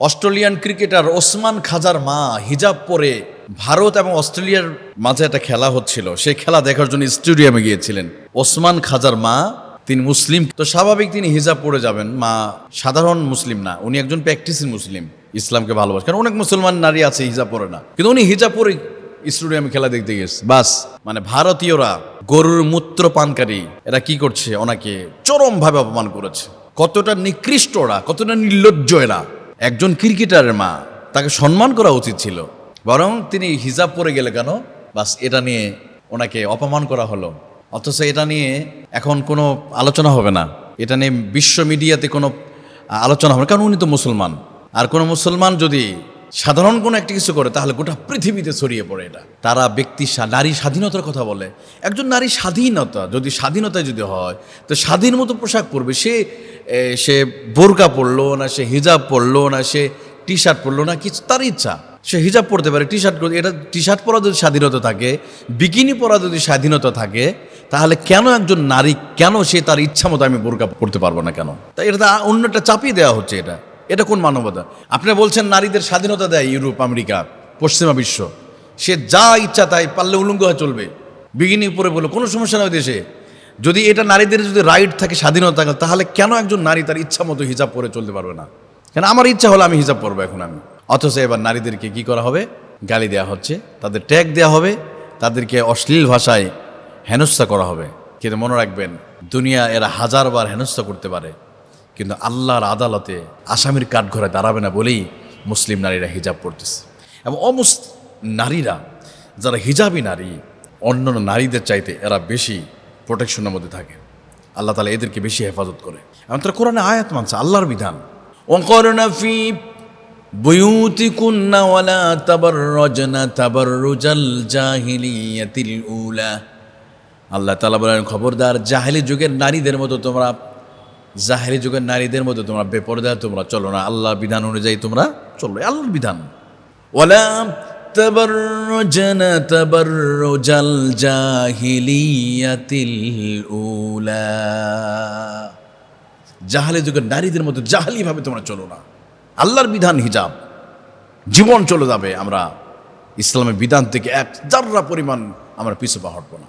Australian cricketer Osman খাজার মা হিজাব পরে ভারত এবং অস্ট্রেলিয়ার মাঝে একটা খেলা হচ্ছিল। সেই খেলা দেখার জন্য স্টেডিয়ামে গিয়েছিলেন। ওসমান খাজার মা, তিনি মুসলিম, তো স্বাভাবিক তিনি হিজাব পরে যাবেন। মা সাধারণ মুসলিম না, উনি একজন প্র্যাকটিসিং মুসলিম, ইসলামকে ভালোবাসে। কারণ অনেক মুসলমান নারী আছে হিজাব পরে না। কিন্তু উনি হিজাব পরে স্টেডিয়ামে খেলা দেখতে গেছে বাস মানে ভারতীয়রা গরুর মূত্র পানকারী, এরা কি করছে? ওনাকে চরমভাবে অপমান করেছে। কতটা নিকৃষ্ট ওরা, কতটা নির্লজ্জ এরা। একজন ক্রিকেটারের মা, তাকে সম্মান করা উচিত ছিল। বরং তিনি হিজাব পরে গেলে কেন? বাস এটা নিয়ে ওনাকে অপমান করা হলো। অথচ এটা নিয়ে এখন কোনো আলোচনা হবে না। এটা নিয়ে বিশ্ব মিডিয়াতে কোনো আলোচনা হবে কারণ উনি তো মুসলমান। আর কোনো মুসলমান যদি সাধারণ কোনো একটা কিছু করে, তাহলে গোটা পৃথিবীতে ছড়িয়ে পড়ে এটা। তারা ব্যক্তি নারী স্বাধীনতার কথা বলে। একজন নারী স্বাধীনতা, যদি স্বাধীনতায় যদি হয়, তো স্বাধীন মতো পোশাক পরবে। সে সে বোরকা পরলো না, সে হিজাব পরলো না, সে টি শার্ট পরলো না, কিছু তার ইচ্ছা। সে হিজাব পরতে পারে টি শার্ট এটা টি শার্ট পরা যদি স্বাধীনতা থাকে, বিকিনি পরা যদি স্বাধীনতা থাকে, তাহলে কেন একজন নারী, কেন সে তার ইচ্ছা মতো আমি বোরকা পড়তে পারব না কেন? তাই এটা অন্য একটা চাপিয়ে দেওয়া হচ্ছে এটা। এটা কোন মানবতা? আপনি বলছেন নারীদের স্বাধীনতা দেয় ইউরোপ, আমেরিকা, পশ্চিমা বিশ্ব। সে যা ইচ্ছা তাই পারলে উলঙ্গ হয়ে চলবে। বিগিনি উপরে বলে কোনো সমস্যা নয় দেশে। যদি এটা নারীদের যদি রাইট থাকে, স্বাধীনতা থাকে, তাহলে কেন একজন নারী তার ইচ্ছা মতো হিজাব পরে চলতে পারবে না? কেন আমার ইচ্ছা হলো আমি হিজাব পরবো এখন আমি? অথচ এবার নারীদেরকে কি করা হবে? গালি দেওয়া হচ্ছে। তাদের ট্যাগ দেওয়া হবে। তাদেরকে অশ্লীল ভাষায় হেনস্থা করা হবে। কিন্তু মনে রাখবেন, দুনিয়া এরা হাজারবার হেনস্থা করতে পারে। কিন্তু আল্লাহর আদালতে আসামির কাঠঘরে দাঁড়াবে না বলেই মুসলিম নারীরা হিজাব পড়তেছে এবং অমুস নারীরা যারা হিজাবি নারী অন্যান্য নারীদের চাইতে এরা বেশি প্রোটেকশনের মধ্যে থাকে আল্লাহ তালা এদেরকে বেশি হেফাজত করে এবং তারা কোরআনে আয়াত মানছে আল্লাহর বিধান وقرن في بيوتكن ولا تبرجن تبرج الجاهلية الأولى আল্লাহ তালা বলেন খবরদার জাহেলি যুগের নারীদের মতো তোমরা জাহেলি যুগের নারীদের মতো তোমরা বেপরদা তোমরা চলো না আল্লাহর বিধান অনুযায়ী তোমরা চলো আল্লাহর বিধান ওয়ালা تبرجن تبرج الجاهلية الأولى জাহালি যুগের নারীদের মতো জাহালিভাবে তোমরা চলো না আল্লাহর বিধান হিজাব জীবন চলে যাবে আমরা ইসলামের বিধান থেকে এক জাররা পরিমাণ আমরা পিছু পা হটবো না